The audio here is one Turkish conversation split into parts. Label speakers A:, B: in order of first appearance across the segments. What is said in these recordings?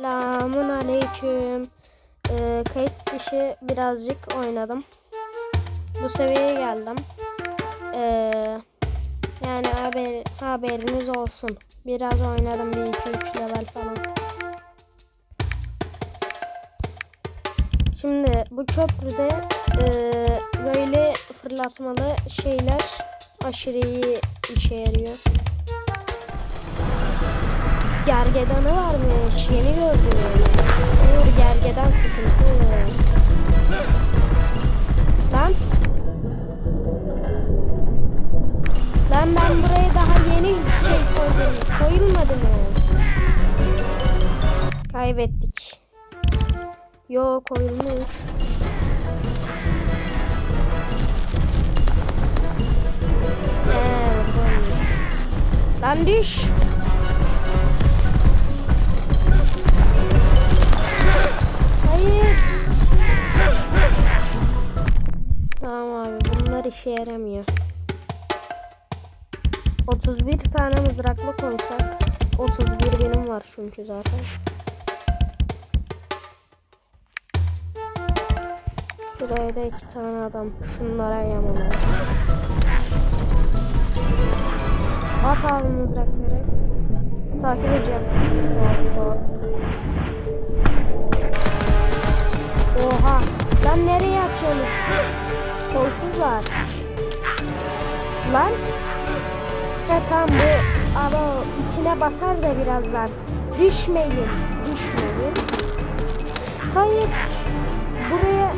A: Selamun aleyküm. Ee, kayıt dışı birazcık oynadım. Bu seviyeye geldim. Ee, yani haber, haberiniz olsun. Biraz oynadım. 1 2 3 level falan. Şimdi bu köprüde ee, böyle fırlatmalı şeyler aşırı iyi işe yarıyor. Gergedanı varmış. Yeni gördüm. Uğur gergedan sıkıntı. Lan. Lan ben buraya daha yeni şey koydum. Koyulmadı mı? Kaybettik. Yo koyulmuş. He, koymuş. Lan düş. Hayır. Tamam abi bunlar işe yaramıyor. 31 tane mızrakla koysak 31 benim var çünkü zaten. Şuraya da iki tane adam. Şunlara yamalı. At abi mızrakları. Takip edeceğim. Doğru doğru. Oha. Lan nereye atıyorsunuz? Kolsuzlar. Lan. Ha tamam bu ama içine batar da birazdan. Düşmeyin. Düşmeyin. Hayır. Buraya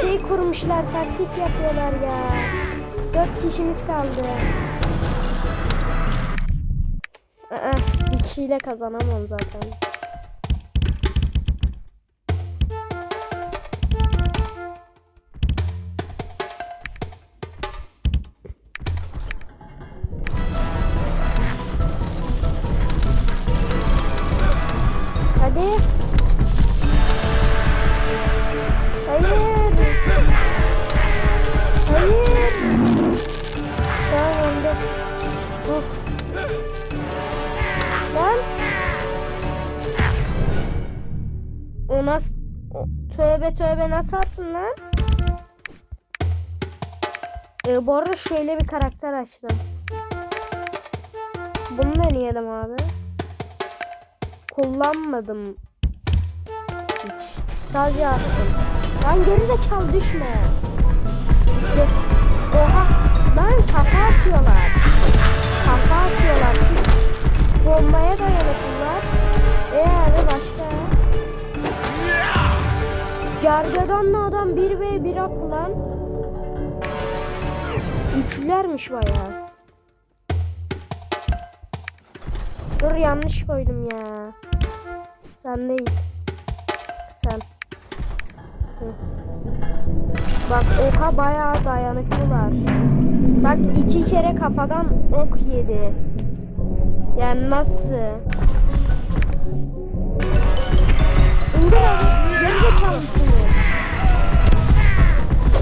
A: şey kurmuşlar. Taktik yapıyorlar ya. Dört kişimiz kaldı. Aa, bir kişiyle kazanamam zaten. Tövbe nasıl attın lan? Ee, bu arada şöyle bir karakter açtım. Bunu deneyelim abi kullanmadım. Hiç. Sadece attım. Lan gerizekalı düşme. İşte oha lan kafa atıyorlar. Kafa atıyorlar. Bombaya dayanıklılar. Eee Gergedanlı adam 1 ve 1 attı lan. Üçlülermiş bayağı. Dur yanlış koydum ya. Sen değil. Sen. Bak oha bayağı dayanıklılar. Bak iki kere kafadan ok yedi. Yani nasıl? İndir.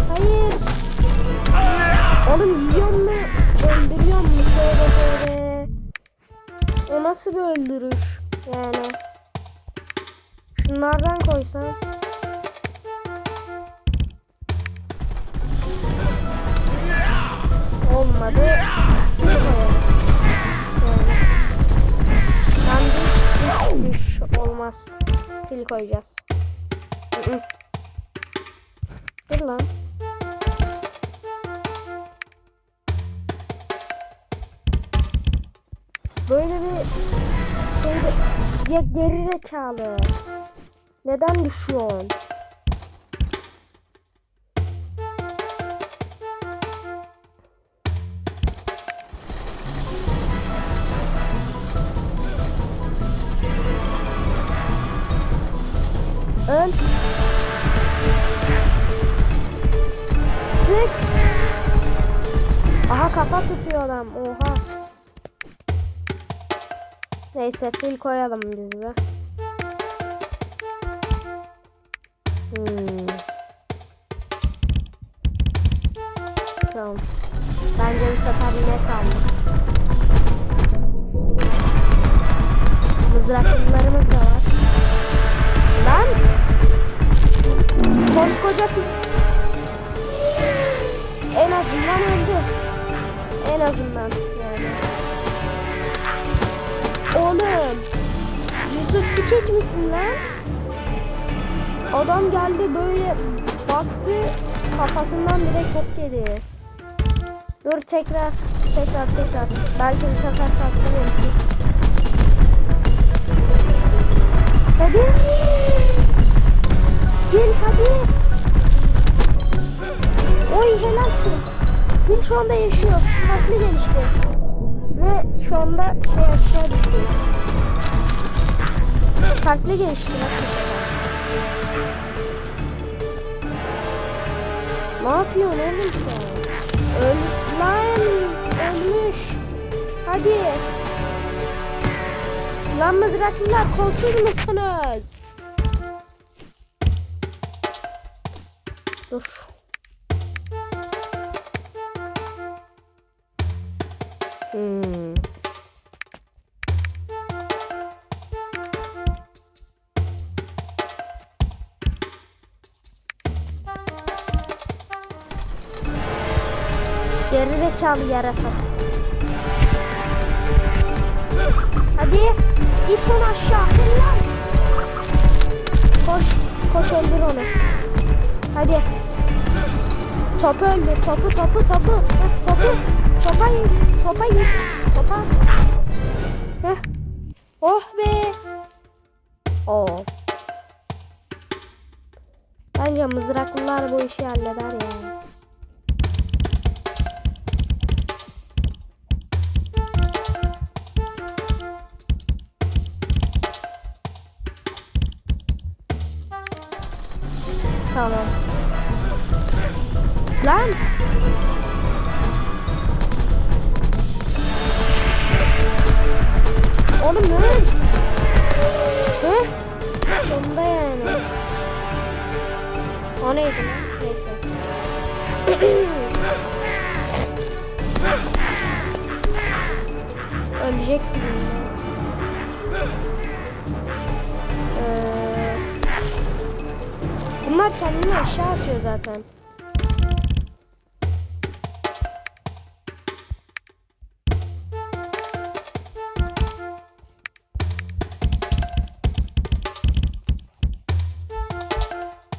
A: Hayır. Oğlum yiyor mu? Öldürüyor mu? Tövbe tövbe. O nasıl bir öldürüş? Yani. Şunlardan koysam. Olmadı. Şunu. Yani. Lan düş, düş, düş. Olmaz. Pil koyacağız. Dur lan. Böyle bir şeyde geri zekalı. Neden düşüyorsun? kafa tutuyor adam. Oha. Neyse fil koyalım biz de. Hmm. Tamam. Bence bu sefer net aldık. Mızraklarımız da var. Lan! Koskoca fil. En azından öldü en azından yani. Oğlum. Yusuf tükek misin lan? Adam geldi böyle baktı kafasından direkt hop yedi. Dur tekrar tekrar tekrar. Belki bu sefer farklı Hadi. Gel hadi. Oy helalsin. Gün şu anda yaşıyor. Farklı gelişti. Ve şu anda şey aşağı düştü. Farklı gelişti. Ne yapıyorsun oğlum sen? Öl lan ölmüş. Hadi. Lan mızraklılar kolsuz musunuz? Dur. Hmm. Gerizekalı yarasa. Hadi it onu aşağı. Koş. Koş öldür onu. Hadi. Topu öldür. Topu topu topu. Heh, topu. Topa git. Topa git. Topa. Heh. Oh be. Oo. Bence mızraklılar bu işi halleder ya.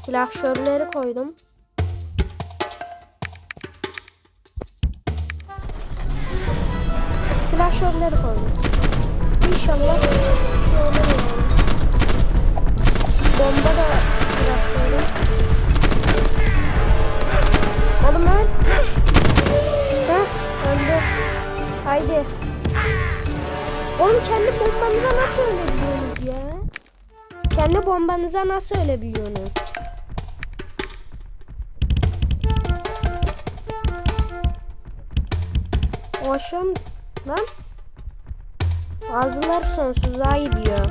A: Silahşörleri koydum. Silahşörleri koydum. İnşallah. Bomba da biraz koydum. Oğlum öl. Heh öldü. Haydi. Oğlum kendi bombanıza nasıl ölebiliyorsunuz ya? Kendi bombanıza nasıl ölebiliyorsunuz? Aşağı mı- lan? Bazıları sonsuzluğa gidiyor.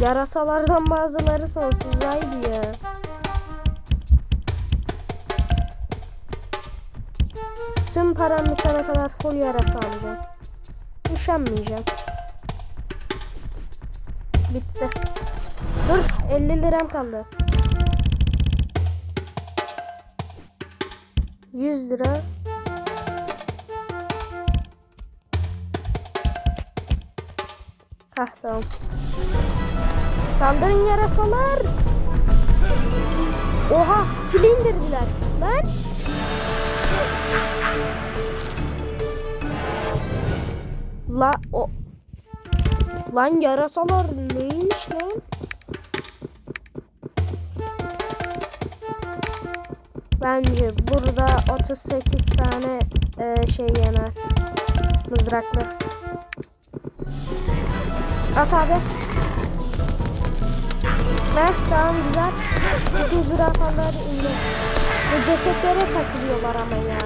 A: Yarasalardan bazıları sonsuzluğa gidiyor. Tüm param bitene kadar full yarasa alacağım. Üşenmeyeceğim. Bitti. Dur 50 liram kaldı. 100 lira. Hah tamam. Saldırın yarasalar. Oha fili indirdiler. Lan. La o. Lan yarasalar neymiş Bence burada 38 tane e, şey yener. Mızraklı. At abi. Heh tamam güzel. Bütün zürafalar indi. Bu cesetlere takılıyorlar ama ya.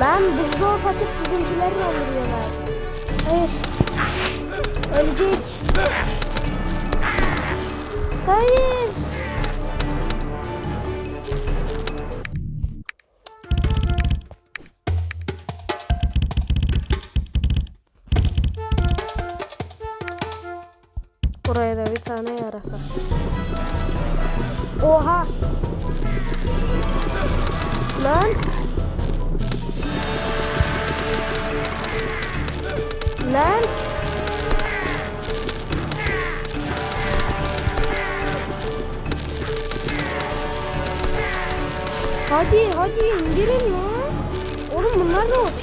A: Lan buzlu atıp bizimkileri öldürüyorlar. Hayır. Ölecek. Hayır. Hadi hadi indirin lan. Oğlum bunlar da OP.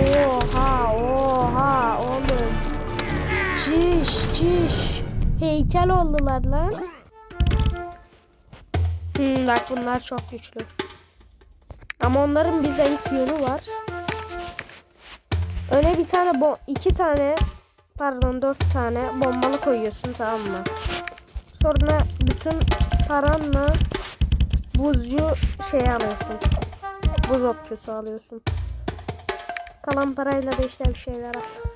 A: Oha oha oğlum. Çiş çiş. Heykel oldular lan. Hmm, bak bunlar çok güçlü. Ama onların bir zayıf yönü var. Öyle bir tane bo iki tane pardon dört tane bombalı koyuyorsun tamam mı? Sonra bütün paranla buzcu şey alıyorsun. Buz okçusu alıyorsun. Kalan parayla da işte bir şeyler al.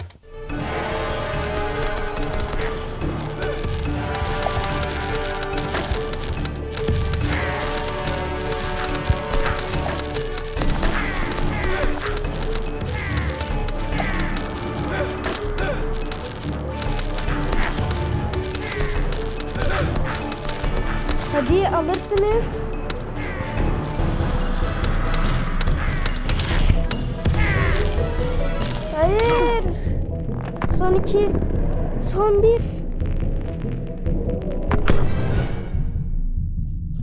A: Hadi alırsınız. Hayır. Son iki. Son bir.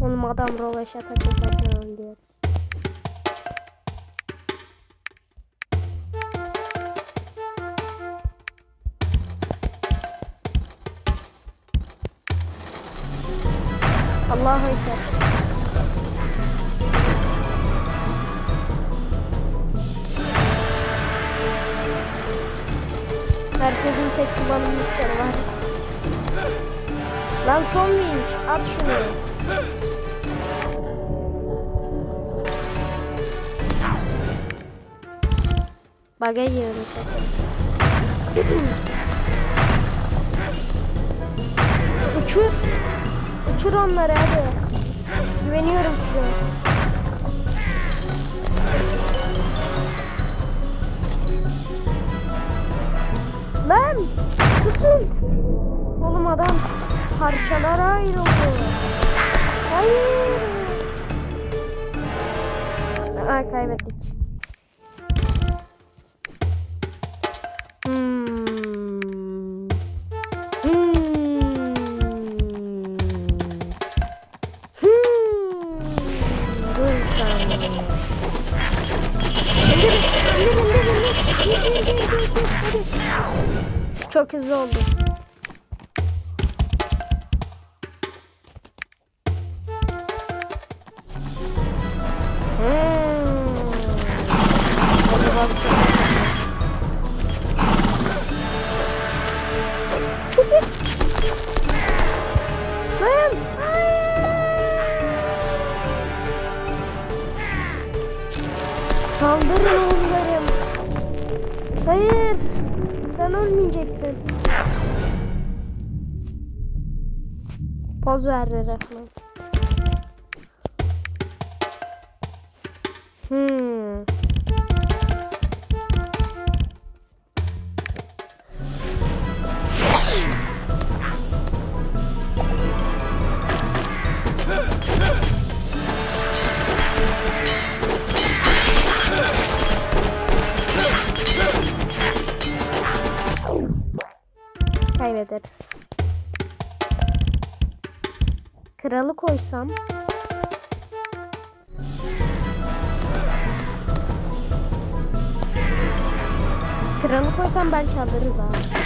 A: Oğlum adam rovaşata çekerken diyor. Allahu Ekber. Herkesin tek kullanımlıkları var. Lan son link. At şunu. Baga giriyorum. Uçur. Uçur onları hadi. Güveniyorum size. Lan tutun. Oğlum adam parçalara ayrıldı. Hayır. Aa, kaybettik. Çok hızlı oldu. Hmm. Saldırın oğullarım. Hayır. Sen ölmeyeceksin. Poz verdi resmen. Hmm. Kralı koysam. Kralı koysam belki alırız abi.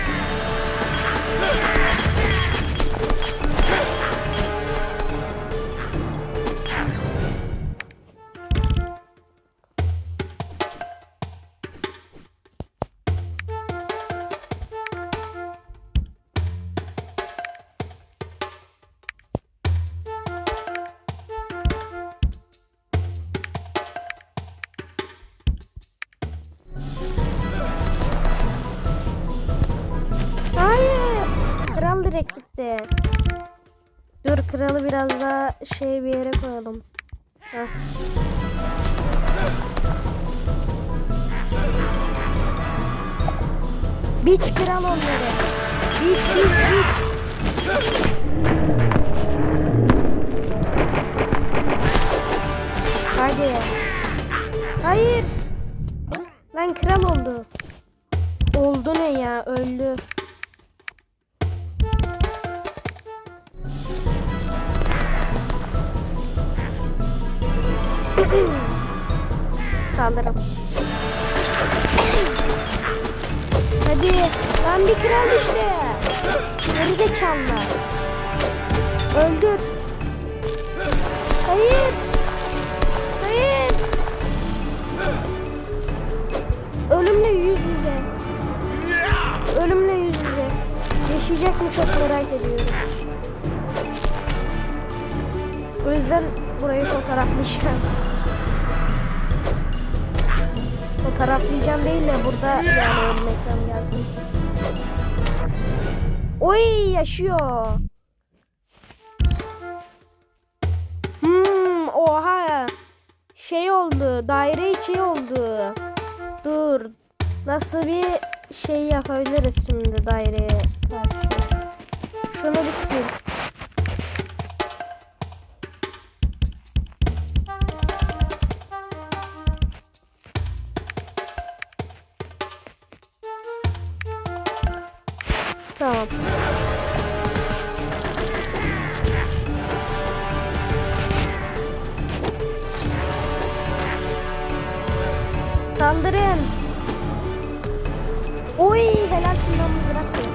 A: direkt gitti. Dur kralı biraz daha şey bir yere koyalım. Heh. Biç kral onları. Biç biç biç. Hadi. Hayır. Lan kral oldu. Oldu ne ya öldü. Saldırım. Hadi lan bir kral işte. Geri zekalılar. Öldür. Hayır. Hayır. Ölümle yüz yüze. Ölümle yüz yüze. Yaşayacak mı çok merak ediyorum. O yüzden burayı fotoğraflayacağım. Fotoğraflayacağım değil de burada yani ölüm ekranı gelsin. Oy yaşıyor. Hmm, oha. Şey oldu. Daire içi oldu. Dur. Nasıl bir şey yapabiliriz şimdi daireye karşı? Şunu bir sil. Oy helalsin lan mızrak diyor.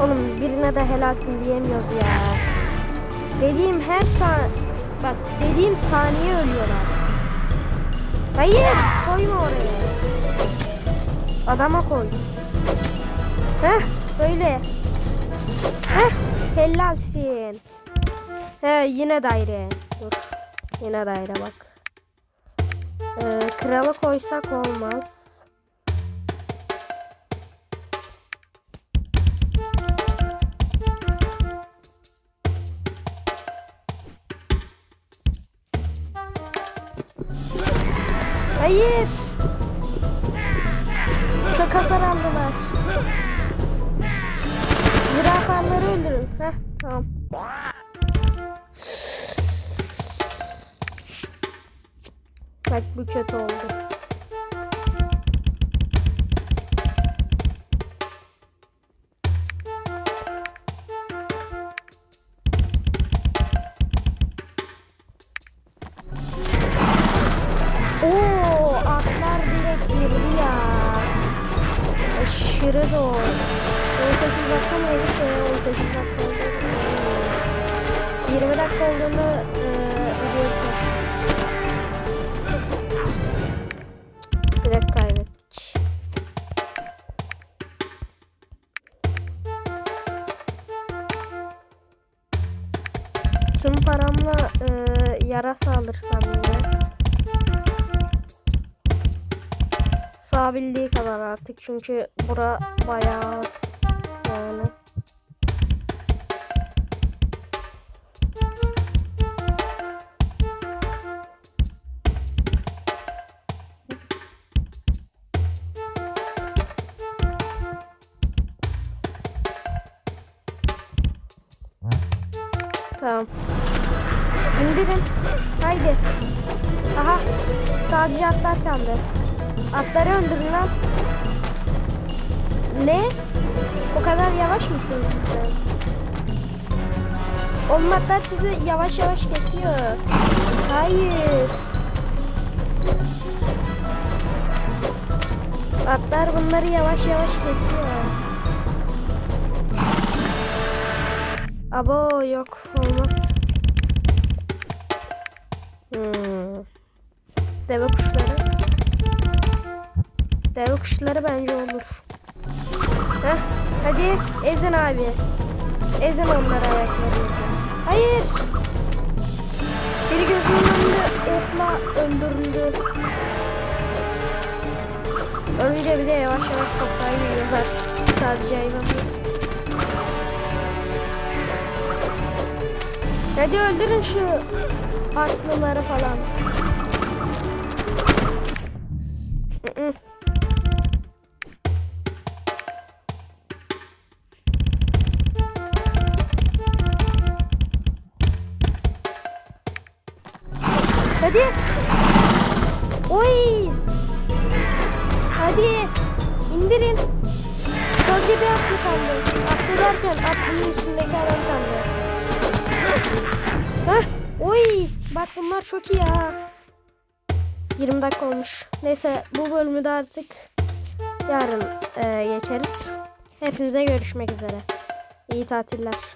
A: Oğlum birine de helalsin diyemiyoruz ya. Dediğim her san bak dediğim saniye ölüyorlar. Hayır koyma oraya. Adama koy. Heh böyle. Heh helalsin. He yine daire. Dur. Yine daire bak. Ee, kralı koysak olmaz. Hayır. Çok hasar aldılar. Zürafaları öldürün. Heh tamam. Bak bu kötü oldu. Oo, atlar direkt girdi ya. Aşırı zor. 18 dakika mıydı şey 18 dakika oldu. 20 dakika olduğunu yarasa alırsam yine. Sağabildiği kadar artık çünkü bura bayağı az. Tamam. İndirin. Haydi. Aha. Sadece atlar kaldı. Atları öldürün lan. Ne? O kadar yavaş mısınız cidden? Oğlum atlar sizi yavaş yavaş kesiyor. Hayır. Atlar bunları yavaş yavaş kesiyor. Abo yok olmaz. Hmm. Deve kuşları. Deve kuşları bence olur. Heh, hadi ezin abi. Ezin onları ayaklarınızı. Hayır. Biri gözünün önünde okla öldürüldü. Önce bir de yavaş yavaş toprağa yürüyorlar. Sadece hayvanlar. Hadi öldürün şu atlıları falan. Hadi. Oy. Hadi. İndirin. Sadece bir atlı kaldı. Atlı derken atlının üstündeki adam kaldı. Hah. Oy bak bunlar çok iyi ya. 20 dakika olmuş. Neyse bu bölümü de artık yarın e, geçeriz. Hepinize görüşmek üzere. İyi tatiller.